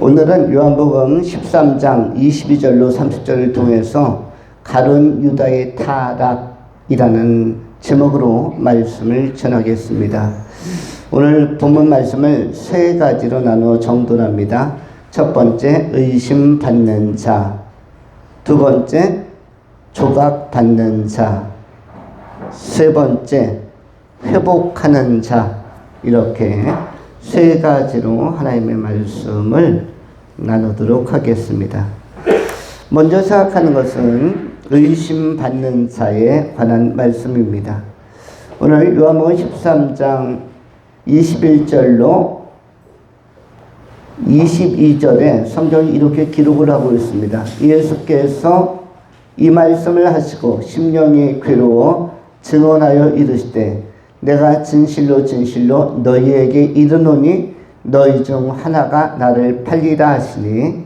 오늘은 요한복음 13장 22절로 30절을 통해서 가론 유다의 타락이라는 제목으로 말씀을 전하겠습니다. 오늘 본문 말씀을 세 가지로 나누어 정돈합니다. 첫 번째 의심 받는 자, 두 번째 조각 받는 자, 세 번째 회복하는 자 이렇게 세 가지로 하나님의 말씀을 나누도록 하겠습니다. 먼저 생각하는 것은 의심받는 자에 관한 말씀입니다. 오늘 요한복음 13장 21절로 22절에 성경이 이렇게 기록을 하고 있습니다. 예수께서 이 말씀을 하시고 심령이 괴로워 증언하여 이르시되 내가 진실로 진실로 너희에게 이르노니 너희 중 하나가 나를 팔리라 하시니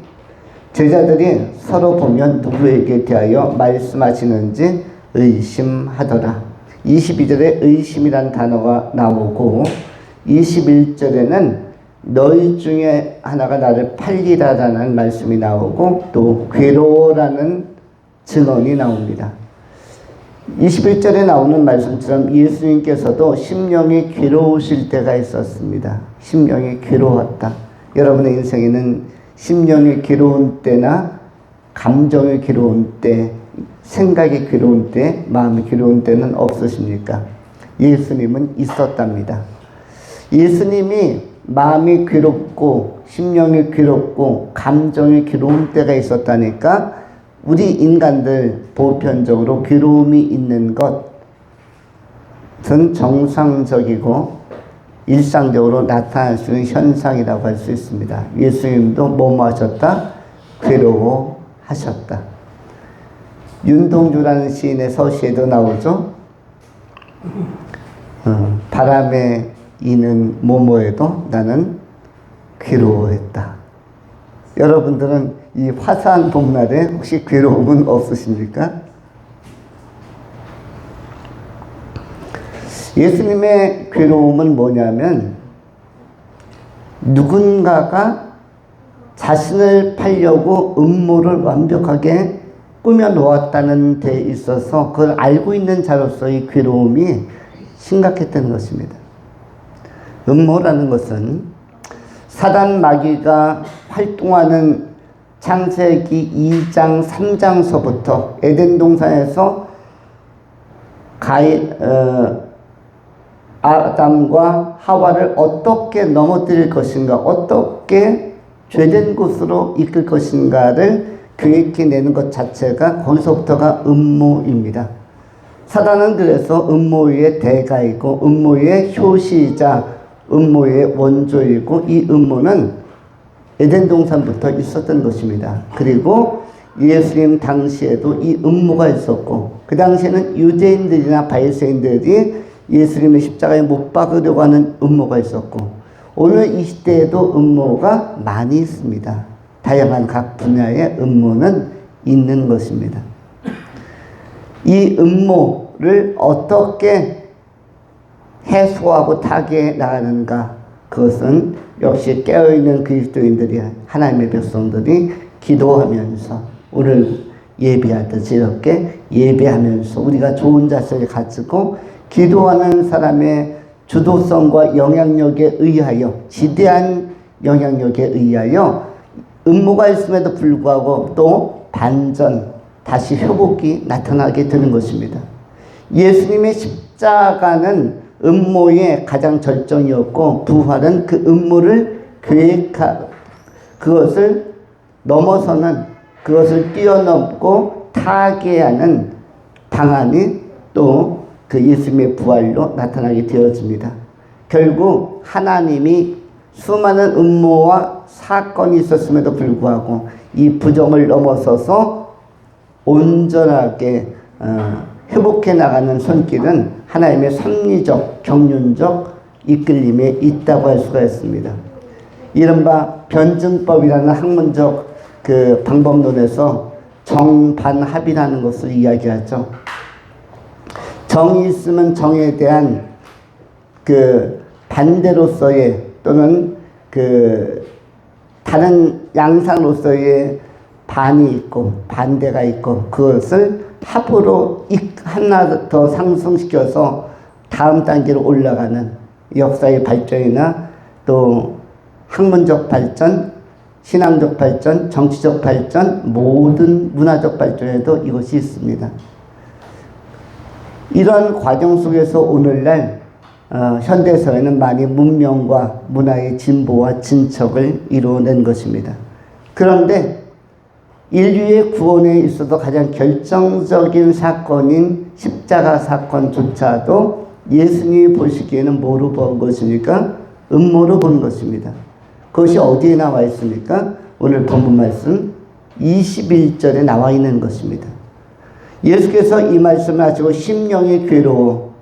제자들이 서로 보면 누구에게 대하여 말씀하시는지 의심하더라. 22절에 의심이란 단어가 나오고 21절에는 너희 중에 하나가 나를 팔리라라는 말씀이 나오고 또 괴로워라는 증언이 나옵니다. 21절에 나오는 말씀처럼 예수님께서도 심령이 괴로우실 때가 있었습니다. 심령이 괴로웠다. 여러분의 인생에는 심령이 괴로운 때나 감정이 괴로운 때, 생각이 괴로운 때, 마음이 괴로운 때는 없으십니까? 예수님은 있었답니다. 예수님이 마음이 괴롭고, 심령이 괴롭고, 감정이 괴로운 때가 있었다니까 우리 인간들 보편적으로 괴로움이 있는 것은 정상적이고 일상적으로 나타날 수 있는 현상이라고 할 수 있습니다. 예수님도 뭐뭐 하셨다? 괴로워하셨다. 윤동주라는 시인의 서시에도 나오죠. 어, 바람에 이는 모모에도 나는 괴로워했다. 여러분들은 이 화사한 봄날에 혹시 괴로움은 없으십니까? 예수님의 괴로움은 뭐냐면 누군가가 자신을 팔려고 음모를 완벽하게 꾸며 놓았다는 데 있어서 그걸 알고 있는 자로서의 괴로움이 심각했던 것입니다. 음모라는 것은 사단 마귀가 활동하는 창세기 2장 3장서부터 에덴 동산에서 가인 어, 아담과 하와를 어떻게 넘어뜨릴 것인가, 어떻게 죄된 곳으로 이끌 것인가를 계획해내는 것 자체가 거기서부터가 음모입니다. 사단은 그래서 음모의 대가이고 음모의 효시자, 음모의 원조이고 이 음모는 에덴 동산부터 있었던 것입니다. 그리고 예수님 당시에도 이 음모가 있었고 그 당시에는 유대인들이나 바리새인들이 예수님의 십자가에 못 박으려고 하는 음모가 있었고 오늘 이 시대에도 음모가 많이 있습니다. 다양한 각 분야의 음모는 있는 것입니다. 이 음모를 어떻게 해소하고 타개해 나가는가 그것은 역시 깨어있는 그리스도인들이 하나님의 백성들이 기도하면서 오늘 예배하듯이 이렇게 예배하면서 우리가 좋은 자세를 가지고 기도하는 사람의 주도성과 영향력에 의하여 지대한 영향력에 의하여 음모가 있음에도 불구하고 또 반전 다시 회복이 나타나게 되는 것입니다. 예수님의 십자가는 음모의 가장 절정이었고 부활은 그 음모를 계획하 그것을 넘어서는 그것을 뛰어넘고 타개하는 방안이 또 그 예수님의 부활로 나타나게 되어집니다. 결국 하나님이 수많은 음모와 사건이 있었음에도 불구하고 이 부정을 넘어서서 온전하게 어, 회복해 나가는 손길은 하나님의 섭리적, 경륜적 이끌림에 있다고 할 수가 있습니다. 이른바 변증법이라는 학문적 그 방법론에서 정반합이라는 것을 이야기하죠. 정이 있으면 정에 대한 그 반대로서의 또는 그 다른 양상으로서의 반이 있고 반대가 있고 그것을 합으로 이- 하나 더 상승시켜서 다음 단계로 올라가는 역사의 발전이나 또 학문적 발전, 신앙적 발전, 정치적 발전, 모든 문화적 발전에도 이것이 있습니다. 이런 과정 속에서 오늘날 어, 현대사회는 많이 문명과 문화의 진보와 진척을 이루어낸 것입니다. 그런데 인류의 구원에 있어서 가장 결정적인 사건인 십자가 사건조차도 예수님이 보시기에는 뭐로 본 것입니까? 음모로 본 것입니다. 그것이 어디에 나와 있습니까? 오늘 본문 말씀 21절에 나와 있는 것입니다. 예수께서 이 말씀을 하시고 심령이 괴로워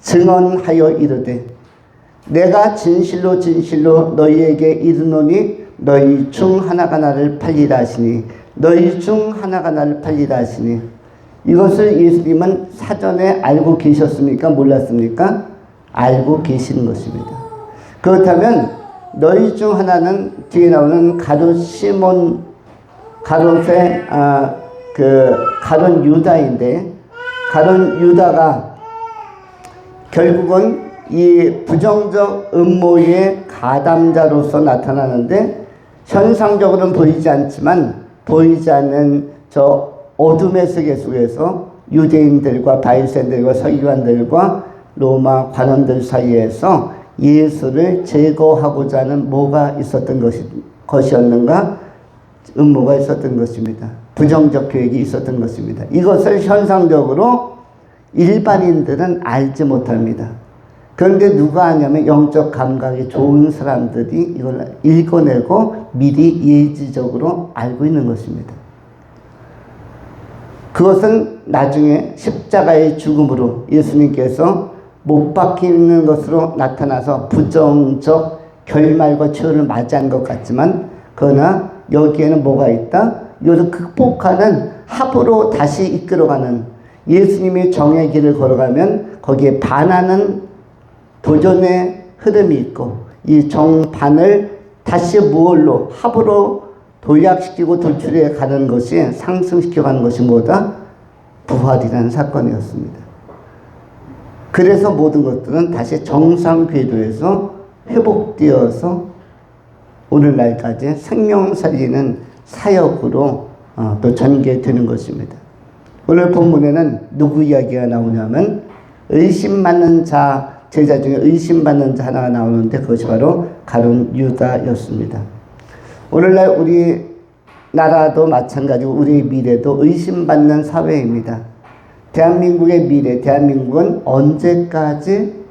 증언하여 이르되 내가 진실로 진실로 너희에게 이르노니 너희 중 하나가 나를 팔리라 하시니 너희 중 하나가 나를 팔리라 하시니 이것을 예수님은 사전에 알고 계셨습니까? 몰랐습니까? 알고 계시는 것입니다. 그렇다면 너희 중 하나는 뒤에 나오는 가룟 시몬 가롯의 아, 그 가론 유다인데 가론 유다가 결국은 이 부정적 음모의 가담자로서 나타나는데 현상적으로는 보이지 않지만 보이지 않는 저 어둠의 세계 속에서 유대인들과 바리새인들과 서기관들과 로마 관원들 사이에서 예수를 제거하고자 하는 뭐가 있었던 것이, 것이었는가? 음모가 있었던 것입니다. 부정적 계획이 있었던 것입니다. 이것을 현상적으로 일반인들은 알지 못합니다. 그런데 누가 하냐면 영적 감각이 좋은 사람들이 이걸 읽어내고 미리 예지적으로 알고 있는 것입니다. 그것은 나중에 십자가의 죽음으로 예수님께서 못 박히는 것으로 나타나서 부정적 결말과 최후를 맞이한 것 같지만 그러나 여기에는 뭐가 있다? 이것을 극복하는 합으로 다시 이끌어가는 예수님의 정의 길을 걸어가면 거기에 반하는 도전의 흐름이 있고 이 정반을 다시 무얼로 합으로 도약시키고 도출해 가는 것이 상승시켜 가는 것이 뭐다? 부활이라는 사건이었습니다. 그래서 모든 것들은 다시 정상 궤도에서 회복되어서 오늘날까지 생명 살리는 사역으로 어, 또 전개되는 것입니다. 오늘 본문에는 누구 이야기가 나오냐면 의심받는 자 제자 중에 의심받는 자 하나가 나오는데 그것이 바로 가론 유다였습니다. 오늘날 우리 나라도 마찬가지고 우리 미래도 의심받는 사회입니다. 대한민국의 미래, 대한민국은 언제까지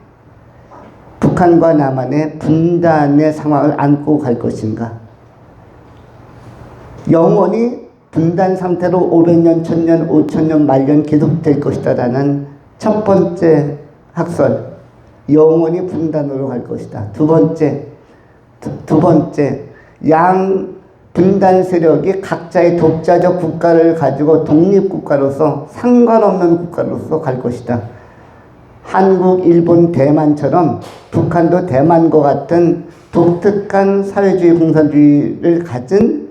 북한과 남한의 분단의 상황을 안고 갈 것인가? 영원히 분단 상태로 500년, 1000년, 5000년, 말년 계속될 것이다라는 첫 번째 학설. 영원히 분단으로 갈 것이다. 두 번째, 두, 두 번째, 양 분단 세력이 각자의 독자적 국가를 가지고 독립국가로서 상관없는 국가로서 갈 것이다. 한국, 일본, 대만처럼 북한도 대만과 같은 독특한 사회주의 공산주의를 가진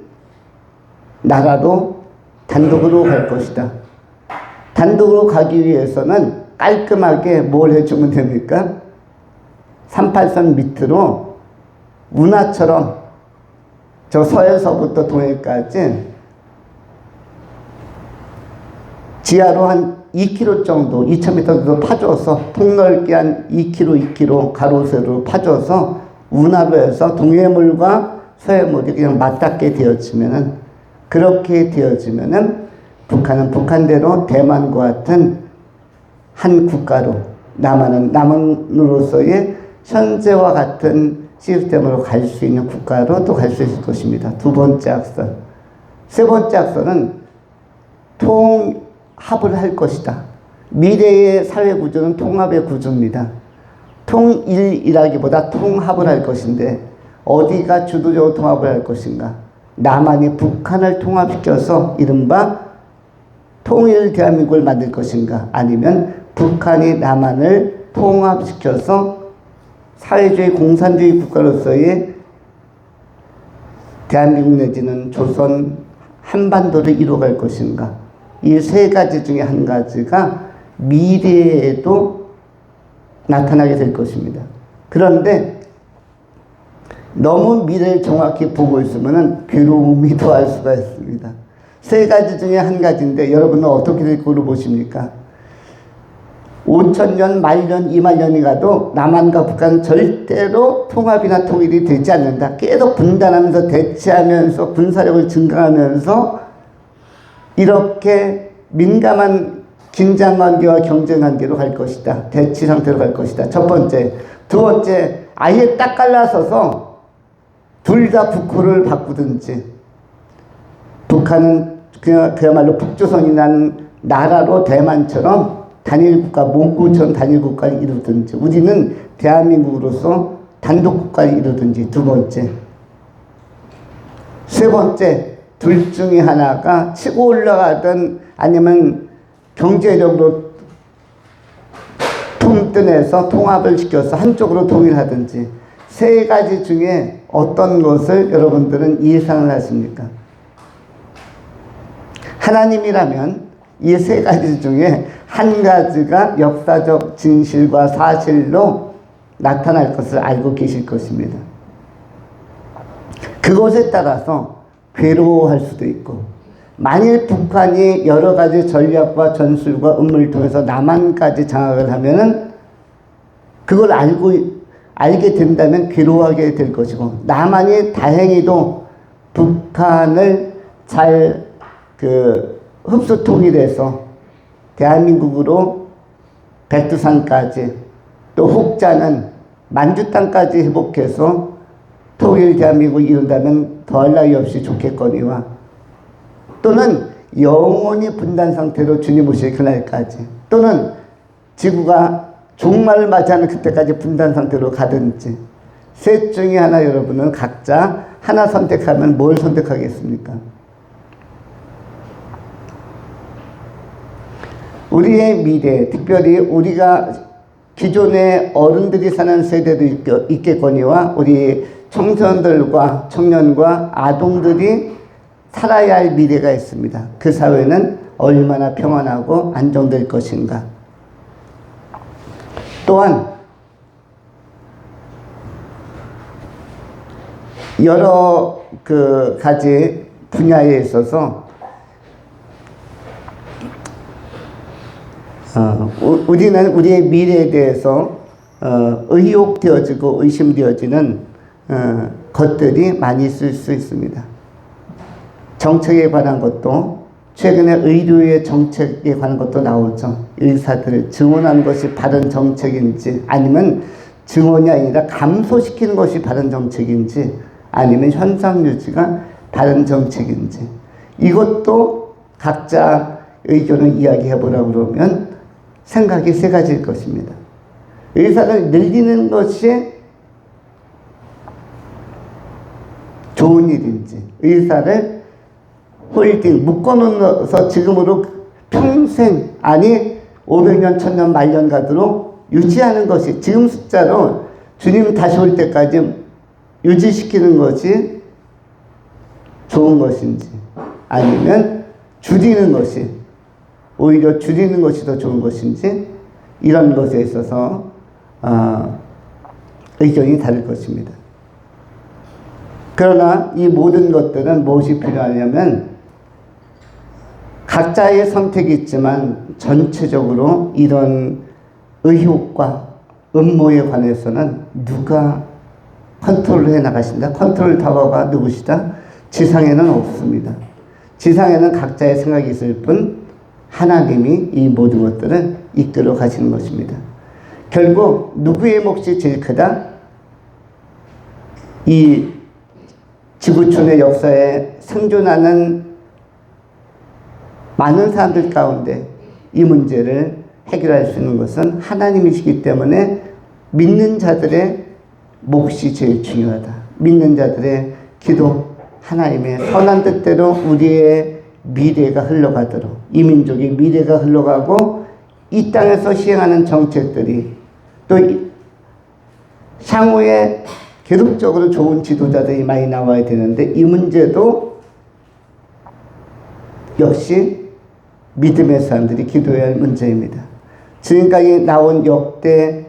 나라로 단독으로 갈 것이다. 단독으로 가기 위해서는 깔끔하게 뭘 해주면 됩니까? 38선 밑으로 운하처럼 저 서에서부터 동해까지 지하로 한 2km 정도, 2,000m 정도 파줘서 폭넓게 한 2km, 2km 가로 세로 파줘서 운하로 해서 동해물과 서해물이 그냥 맞닿게 되어지면은 그렇게 되어지면은 북한은 북한대로 대만과 같은 한 국가로 남한은 남한으로서의 현재와 같은 시스템으로 갈 수 있는 국가로 또 갈 수 있을 것입니다. 두 번째 학설. 세 번째 학설은 통합을 할 것이다. 미래의 사회 구조는 통합의 구조입니다. 통일이라기보다 통합을 할 것인데 어디가 주도적으로 통합을 할 것인가? 남한이 북한을 통합시켜서 이른바 통일 대한민국을 만들 것인가? 아니면 북한이 남한을 통합시켜서 사회주의 공산주의 국가로서의 대한민국 내지는 조선 한반도를 이루어갈 것인가? 이 세 가지 중에 한 가지가 미래에도 나타나게 될 것입니다. 그런데 너무 미래를 정확히 보고 있으면 괴로움이 더할 수가 있습니다. 세 가지 중에 한 가지인데 여러분은 어떻게 될 거로 보십니까? 5천년, 말년, 2만년이 가도 남한과 북한 절대로 통합이나 통일이 되지 않는다. 계속 분단하면서 대치하면서 군사력을 증강하면서 이렇게 민감한 긴장 관계와 경쟁 관계로 갈 것이다. 대치 상태로 갈 것이다. 첫 번째. 두 번째, 아예 딱 갈라서서 둘 다 북호를 바꾸든지 북한은 그야, 그야말로 북조선이라는 나라로 대만처럼 단일 국가, 몽고처럼 단일 국가를 이루든지 우리는 대한민국으로서 단독 국가를 이루든지 두 번째. 세 번째, 둘 중에 하나가 치고 올라가든 아니면 경제력으로 통뜬해서 통합을 시켜서 한쪽으로 통일하든지 세 가지 중에 어떤 것을 여러분들은 예상을 하십니까? 하나님이라면 이 세 가지 중에 한 가지가 역사적 진실과 사실로 나타날 것을 알고 계실 것입니다. 그것에 따라서 괴로워할 수도 있고, 만일 북한이 여러 가지 전략과 전술과 음모를 통해서 남한까지 장악을 하면은 그걸 알고 알게 된다면 괴로워하게 될 것이고 남한이 다행히도 북한을 잘 그 흡수 통일해서 대한민국으로 백두산까지 또 혹자는 만주 땅까지 회복해서 통일 대한민국을 이룬다면 더할 나위 없이 좋겠거니와 또는 영원히 분단 상태로 주님 오실 그날까지 또는 지구가 종말을 맞이하는 그때까지 분단 상태로 가든지 셋 중에 하나 여러분은 각자 하나 선택하면 뭘 선택하겠습니까? 우리의 미래, 특별히 우리가 기존의 어른들이 사는 세대도 있겠거니와 우리 청소년들과 청년과 아동들이 살아야 할 미래가 있습니다. 그 사회는 얼마나 평안하고 안정될 것인가. 또한 여러 그 가지 분야에 있어서 어, 우리는 우리의 미래에 대해서 어, 의혹되어지고 의심되어지는 어, 것들이 많이 있을 수 있습니다. 정책에 관한 것도 최근에 의료의 정책에 관한 것도 나오죠. 의사들을 증언하는 것이 바른 정책인지 아니면 증언이 아니라 감소시키는 것이 바른 정책인지 아니면 현상 유지가 바른 정책인지 이것도 각자 의견을 이야기해 보라 그러면 생각이 세 가지일 것입니다. 의사를 늘리는 것이 좋은 일인지, 의사를 홀딩, 묶어놓아서 지금으로 평생, 아니, 500년, 1000년, 말년 가도록 유지하는 것이, 지금 숫자로 주님 다시 올 때까지 유지시키는 것이 좋은 것인지, 아니면 줄이는 것이 오히려 줄이는 것이 더 좋은 것인지 이런 것에 있어서 어, 의견이 다를 것입니다. 그러나 이 모든 것들은 무엇이 필요하냐면 각자의 선택이 있지만 전체적으로 이런 의혹과 음모에 관해서는 누가 컨트롤해 나가신다? 컨트롤 타워가 누구시다? 지상에는 없습니다. 지상에는 각자의 생각이 있을 뿐 하나님이 이 모든 것들을 이끌어 가시는 것입니다. 결국 누구의 몫이 제일 크다? 이 지구촌의 역사에 생존하는 많은 사람들 가운데 이 문제를 해결할 수 있는 것은 하나님이시기 때문에 믿는 자들의 몫이 제일 중요하다. 믿는 자들의 기도, 하나님의 선한 뜻대로 우리의 미래가 흘러가도록 이 민족의 미래가 흘러가고 이 땅에서 시행하는 정책들이 또 향후에 계속적으로 좋은 지도자들이 많이 나와야 되는데 이 문제도 역시 믿음의 사람들이 기도해야 할 문제입니다. 지금까지 나온 역대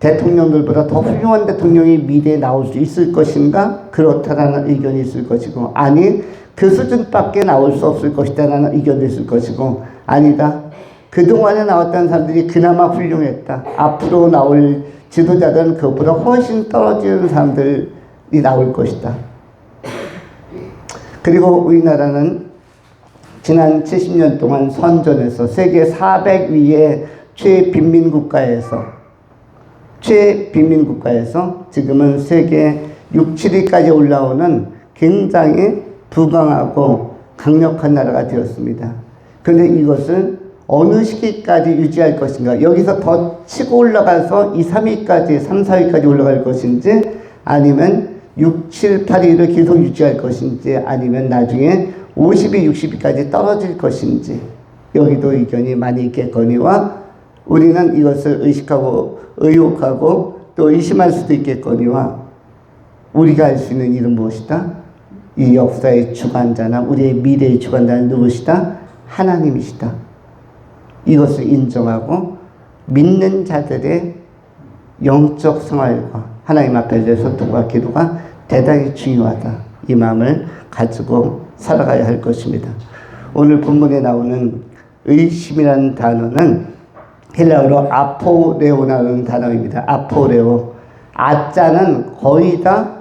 대통령들보다 더 훌륭한 대통령이 미래에 나올 수 있을 것인가? 그렇다라는 의견이 있을 것이고, 아니, 그 수준밖에 나올 수 없을 것이다라는 의견도 있을 것이고, 아니다. 그동안에 나왔던 사람들이 그나마 훌륭했다. 앞으로 나올 지도자들은 그것보다 훨씬 떨어지는 사람들이 나올 것이다. 그리고 우리나라는 지난 70년 동안 선전에서 세계 400위의 최빈민 국가에서 최빈민 국가에서 지금은 세계 6, 7위까지 올라오는 굉장히 부강하고 강력한 나라가 되었습니다. 그런데 이것을 어느 시기까지 유지할 것인가? 여기서 더 치고 올라가서 2, 3위까지, 3, 4위까지 올라갈 것인지 아니면 6, 7, 8위를 계속 유지할 것인지 아니면 나중에 50위, 60위까지 떨어질 것인지 여기도 의견이 많이 있겠거니와 우리는 이것을 의식하고 의혹하고 또 의심할 수도 있겠거니와 우리가 알 수 있는 일은 무엇이다? 이 역사의 주관자나 우리의 미래의 주관자는 누구시다? 하나님이시다. 이것을 인정하고 믿는 자들의 영적 생활과 하나님 앞에서의 소통과 기도가 대단히 중요하다. 이 마음을 가지고 살아가야 할 것입니다. 오늘 본문에 나오는 의심이라는 단어는 헬라어로 아포레오라는 단어입니다. 아포레오. 아자는 거의 다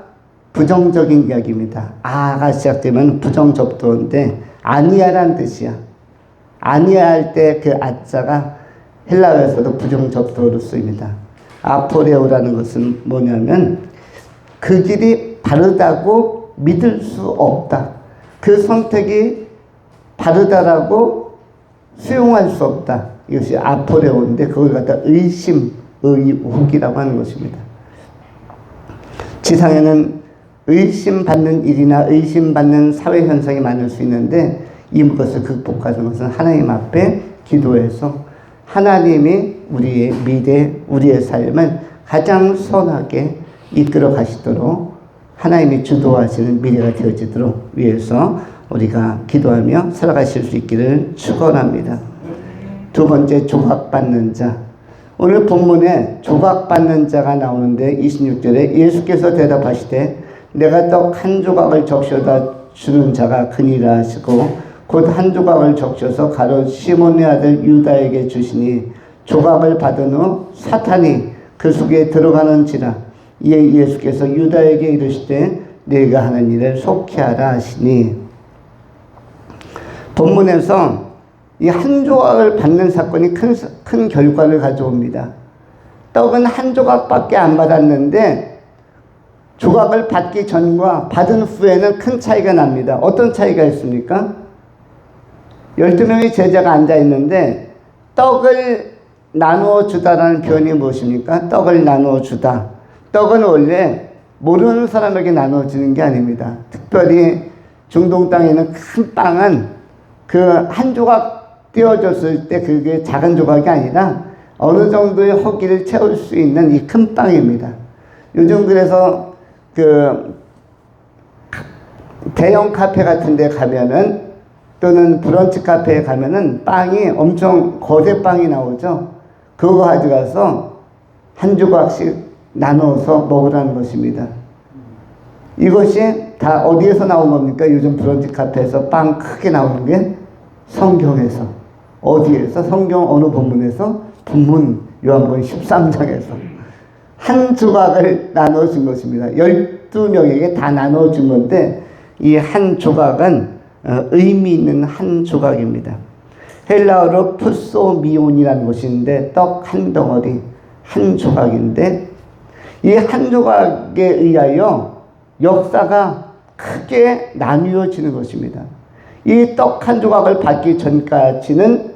부정적인 이야기입니다. 아가 시작되면 부정접두인데 아니야란 뜻이야. 아니야 할 때 그 아자가 헬라어에서도 부정접두어로 쓰입니다. 아포레오라는 것은 뭐냐면 그 길이 바르다고 믿을 수 없다. 그 선택이 바르다라고 수용할 수 없다. 이것이 아포레오인데 그걸 갖다 의심, 의혹이라고 하는 것입니다. 지상에는 의심받는 일이나 의심받는 사회 현상이 많을 수 있는데 이것을 극복하는 것은 하나님 앞에 기도해서 하나님이 우리의 미래, 우리의 삶을 가장 선하게 이끌어 가시도록 하나님이 주도하시는 미래가 되어지도록 위해서 우리가 기도하며 살아가실 수 있기를 축원합니다. 두 번째 조각받는 자. 오늘 본문에 조각받는 자가 나오는데 26절에 예수께서 대답하시되 내가 떡 한 조각을 적셔다 주는 자가 그니라 하시고 곧 한 조각을 적셔서 가롯 시몬의 아들 유다에게 주시니 조각을 받은 후 사탄이 그 속에 들어가는지라 이에 예수께서 유다에게 이르시되 네가 하는 일을 속히 하라 하시니 본문에서 이 한 조각을 받는 사건이 큰, 큰 결과를 가져옵니다. 떡은 한 조각밖에 안 받았는데 조각을 받기 전과 받은 후에는 큰 차이가 납니다. 어떤 차이가 있습니까? 12명의 제자가 앉아 있는데 떡을 나누어 주다라는 표현이 무엇입니까? 떡을 나누어 주다. 떡은 원래 모르는 사람에게 나눠지는 게 아닙니다. 특별히 중동 땅에 있는 큰 빵은 그 한 조각 띄워줬을 때 그게 작은 조각이 아니라 어느 정도의 허기를 채울 수 있는 이 큰 빵입니다. 요즘 그래서 그 대형 카페 같은 데 가면은 또는 브런치 카페에 가면은 빵이 엄청 거대 빵이 나오죠. 그거 가져가서 한 조각씩 나눠서 먹으라는 것입니다. 이것이 다 어디에서 나온 겁니까? 요즘 브런치 카페에서 빵 크게 나오는 게 성경에서. 어디에서? 성경 어느 본문에서? 본문 요한복음 13장에서. 한 조각을 나눠 준 것입니다. 12명에게 다 나눠 준 건데 이 한 조각은 어, 의미 있는 한 조각입니다. 헬라어로 푸소미온이라는 것인데 떡 한 덩어리 한 조각인데 이 한 조각에 의하여 역사가 크게 나뉘어지는 것입니다. 이 떡 한 조각을 받기 전까지는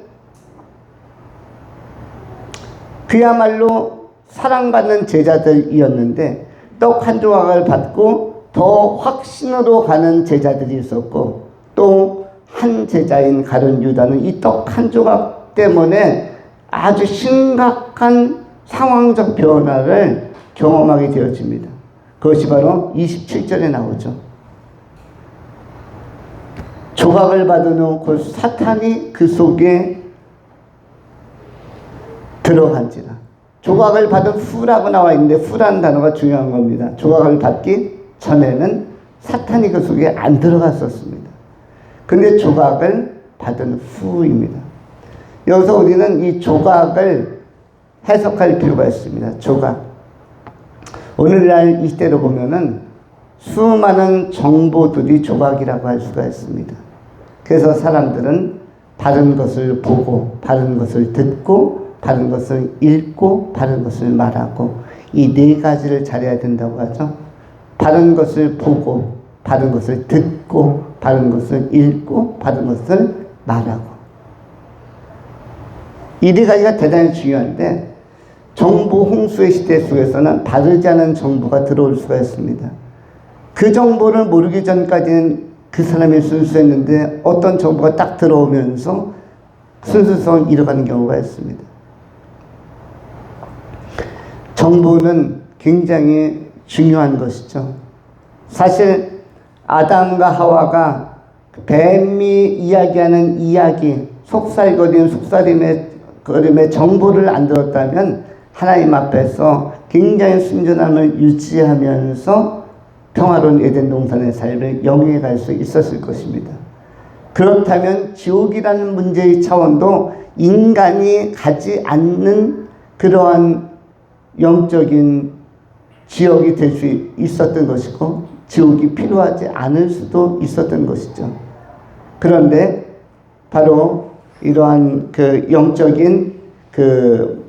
그야말로 사랑받는 제자들이었는데 떡 한 조각을 받고 더 확신으로 가는 제자들이 있었고 또 한 제자인 가룟 유다는 이 떡 한 조각 때문에 아주 심각한 상황적 변화를 경험하게 되어집니다. 그것이 바로 27절에 나오죠. 후그 사탄이 그 속에 들어간지라. 조각을 받은 후라고 나와 있는데 후라는 단어가 중요한 겁니다. 조각을 받기 전에는 사탄이 그 속에 안 들어갔었습니다. 근데 조각을 받은 후입니다. 여기서 우리는 이 조각을 해석할 필요가 있습니다. 조각. 오늘날 이 시대로 보면은 수많은 정보들이 조각이라고 할 수가 있습니다. 그래서 사람들은 바른 것을 보고, 바른 것을 듣고, 바른 것을 읽고 바른 것을 말하고 이 네 가지를 잘해야 된다고 하죠. 바른 것을 보고 바른 것을 듣고 바른 것을 읽고 바른 것을 말하고 이 네 가지가 대단히 중요한데 정보 홍수의 시대 속에서는 바르지 않은 정보가 들어올 수가 있습니다. 그 정보를 모르기 전까지는 그 사람이 순수했는데 어떤 정보가 딱 들어오면서 순수성을 잃어가는 경우가 있습니다. 정보는 굉장히 중요한 것이죠. 사실 아담과 하와가 뱀이 이야기하는 이야기, 속살거리는 속살임의 거림의 정보를 안 들었다면 하나님 앞에서 굉장히 순전함을 유지하면서 평화로운 에덴 동산의 삶을 영위해 갈 수 있었을 것입니다. 그렇다면 지옥이라는 문제의 차원도 인간이 가지 않는 그러한 영적인 지역이 될 수 있었던 것이고 지옥이 필요하지 않을 수도 있었던 것이죠. 그런데 바로 이러한 그 영적인 그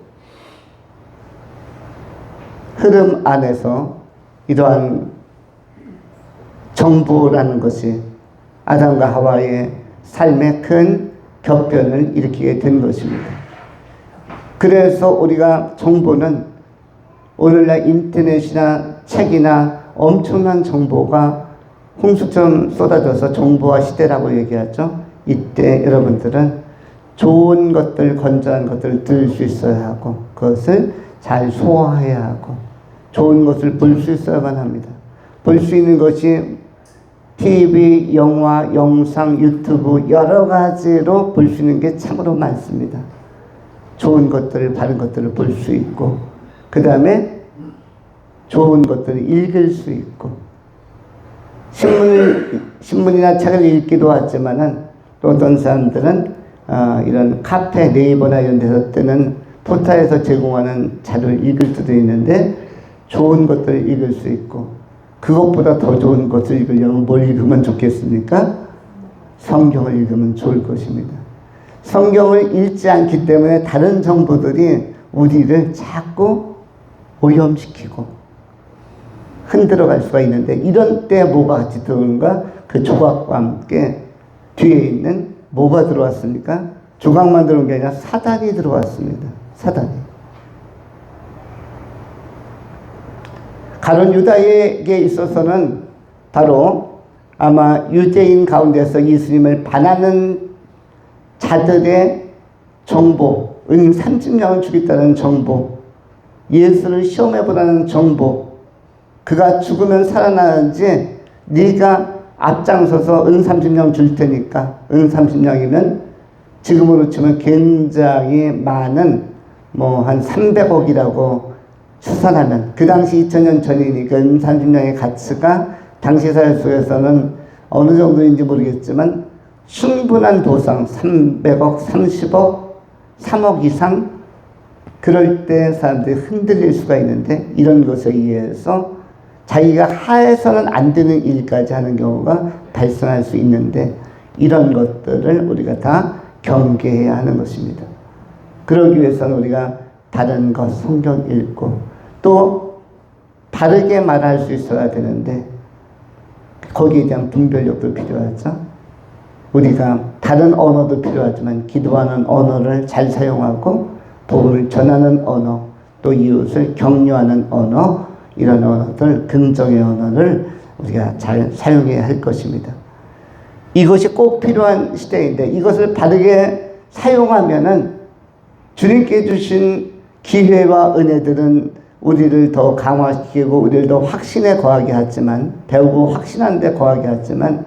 흐름 안에서 이러한 정부라는 것이 아담과 하와의 삶에 큰 격변을 일으키게 된 것입니다. 그래서 우리가 정보는 오늘날 인터넷이나 책이나 엄청난 정보가 홍수처럼 쏟아져서 정보화 시대라고 얘기하죠. 이때 여러분들은 좋은 것들, 건전한 것들을 들을 수 있어야 하고 그것을 잘 소화해야 하고 좋은 것을 볼 수 있어야만 합니다. 볼 수 있는 것이 TV, 영화, 영상, 유튜브 여러 가지로 볼 수 있는 게 참으로 많습니다. 좋은 것들을, 바른 것들을 볼 수 있고 그 다음에 좋은 것들을 읽을 수 있고 신문 신문이나 책을 읽기도 하지만은 또 어떤 사람들은 어, 이런 카페 네이버나 이런 데서 뜨는 포탈에서 제공하는 자료를 읽을 수도 있는데 좋은 것들을 읽을 수 있고 그것보다 더 좋은 것을 읽으려면 뭘 읽으면 좋겠습니까? 성경을 읽으면 좋을 것입니다. 성경을 읽지 않기 때문에 다른 정보들이 우리를 자꾸 오염시키고 흔들어 갈 수가 있는데 이런 때 뭐가 같이 들어오는가? 그 조각과 함께 뒤에 있는 뭐가 들어왔습니까? 조각만 들어온 게 아니라 사단이 들어왔습니다. 사단이. 가론 유다에게 있어서는 바로 아마 유대인 가운데서 예수님을 반하는 자들의 정보, 은 30명을 죽였다는 정보, 예수를 시험해보라는 정보, 그가 죽으면 살아나는지 네가 앞장서서 은 30명 줄 테니까 은 30명이면 지금으로 치면 굉장히 많은 뭐 한 300억이라고 추산하면 그 당시 2000년 전이니까 은 30명의 가치가 당시 사회 속에서는 어느 정도인지 모르겠지만 충분한 도상 300억, 30억, 3억 이상 그럴 때 사람들이 흔들릴 수가 있는데 이런 것에 의해서 자기가 하에서는 안 되는 일까지 하는 경우가 발생할 수 있는데 이런 것들을 우리가 다 경계해야 하는 것입니다. 그러기 위해서는 우리가 다른 것 성경 읽고 또 바르게 말할 수 있어야 되는데 거기에 대한 분별력도 필요하죠. 우리가 다른 언어도 필요하지만 기도하는 언어를 잘 사용하고 복음을 전하는 언어, 또 이웃을 격려하는 언어, 이런 언어들, 긍정의 언어를 우리가 잘 사용해야 할 것입니다. 이것이 꼭 필요한 시대인데 이것을 바르게 사용하면은 주님께 주신 기회와 은혜들은 우리를 더 강화시키고 우리를 더 확신에 거하게 하지만 배우고 확신하는데 거하게 하지만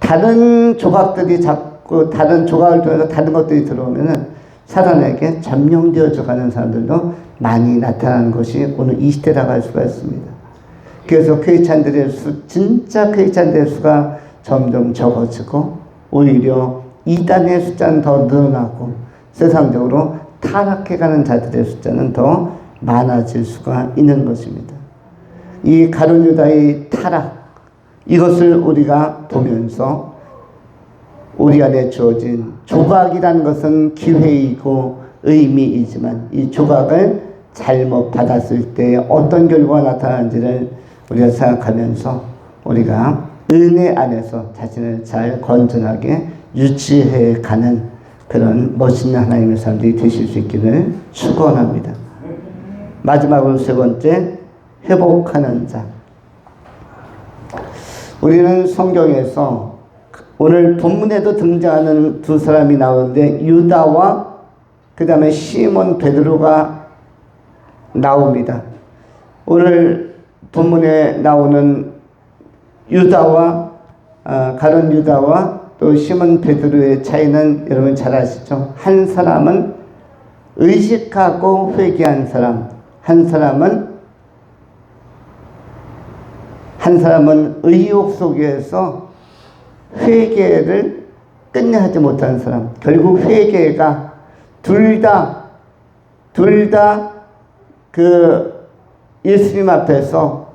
다른 조각들이 자꾸 다른 조각을 통해서 다른 것들이 들어오면은 사단에게 점령되어 져 가는 사람들도 많이 나타나는 것이 오늘 이 시대라고 할 수가 있습니다. 그래서 크리스찬들의 수, 진짜 크리스찬들의 수가 점점 적어지고 오히려 이단의 숫자는 더 늘어나고 세상적으로 타락해가는 자들의 숫자는 더 많아질 수가 있는 것입니다. 이 가룟 유다의 타락 이것을 우리가 보면서 우리 안에 주어진 조각이라는 것은 기회이고 의미이지만 이 조각을 잘못 받았을 때 어떤 결과가 나타나는지를 우리가 생각하면서 우리가 은혜 안에서 자신을 잘 건전하게 유지해 가는 그런 멋있는 하나님의 사람들이 되실 수 있기를 축원합니다. 마지막으로 세 번째 회복하는 자. 우리는 성경에서 오늘 본문에도 등장하는 두 사람이 나오는데 유다와 그 다음에 시몬 베드로가 나옵니다. 오늘 본문에 나오는 유다와 아, 가론 유다와 또 시몬 베드로의 차이는 여러분 잘 아시죠? 한 사람은 의식하고 회개한 사람, 한 사람은 한 사람은 의욕 속에서 회개를 끝내 하지 못하는 사람. 결국 회개가 둘 다, 둘 다 그 예수님 앞에서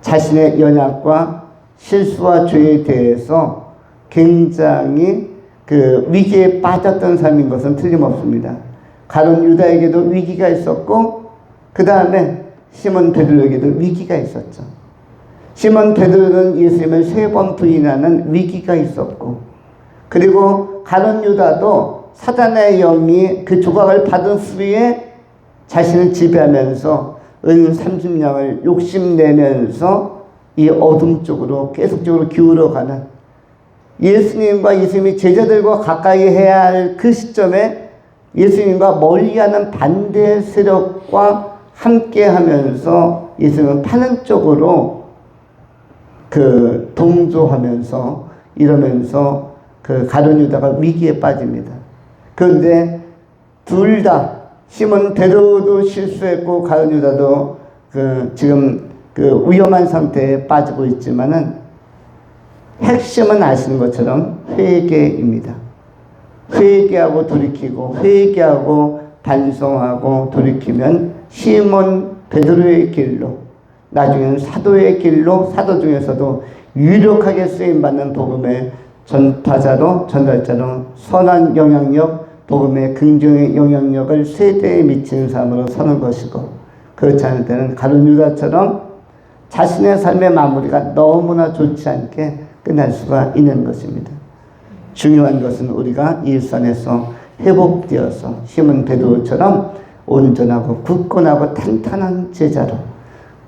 자신의 연약과 실수와 죄에 대해서 굉장히 그 위기에 빠졌던 사람인 것은 틀림없습니다. 가론 유다에게도 위기가 있었고, 그 다음에 시몬 베드로에게도 위기가 있었죠. 시몬 베드로는 예수님을 세 번 부인하는 위기가 있었고 그리고 가론 유다도 사단의 영이 그 조각을 받은 후에 자신을 지배하면서 은 30냥을 욕심내면서 이 어둠 쪽으로 계속적으로 기울어가는 예수님과 예수님이 제자들과 가까이 해야 할 그 시점에 예수님과 멀리하는 반대 세력과 함께 하면서 예수님은 파는 쪽으로 그 동조하면서 이러면서 그 가룟 유다가 위기에 빠집니다. 그런데 둘 다 시몬 베드로도 실수했고 가룟 유다도 그 지금 그 위험한 상태에 빠지고 있지만은 핵심은 아시는 것처럼 회개입니다. 회개하고 돌이키고 회개하고 반성하고 돌이키면 시몬 베드로의 길로 나중에는 사도의 길로 사도 중에서도 유력하게 쓰임받는 복음의 전파자로 전달자로 선한 영향력 복음의 긍정의 영향력을 세대에 미치는 사람으로 서는 것이고 그렇지 않을 때는 가룟 유다처럼 자신의 삶의 마무리가 너무나 좋지 않게 끝날 수가 있는 것입니다. 중요한 것은 우리가 일선에서 회복되어서 힘은 베드로처럼 온전하고 굳건하고 탄탄한 제자로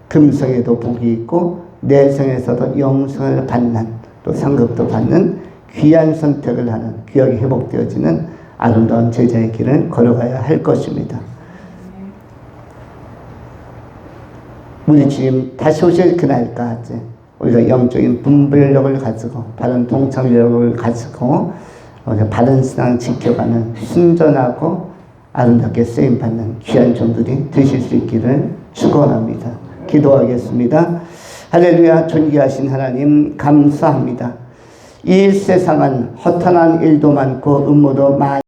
금성에도 복이 있고 내성에서도 영성을 받는 또 상급도 받는 귀한 선택을 하는 귀하게 회복되어지는 아름다운 제자의 길을 걸어가야 할 것입니다. 우리 주님 다시 오실 그날까지 우리가 영적인 분별력을 가지고 바른 동참력을 가지고 바른 신앙 지켜가는 순전하고 아름답게 쓰임 받는 귀한 종들이 되실 수 있기를 축원합니다. 기도하겠습니다. 할렐루야 존귀하신 하나님 감사합니다. 이 세상은 허탄한 일도 많고 음모도 많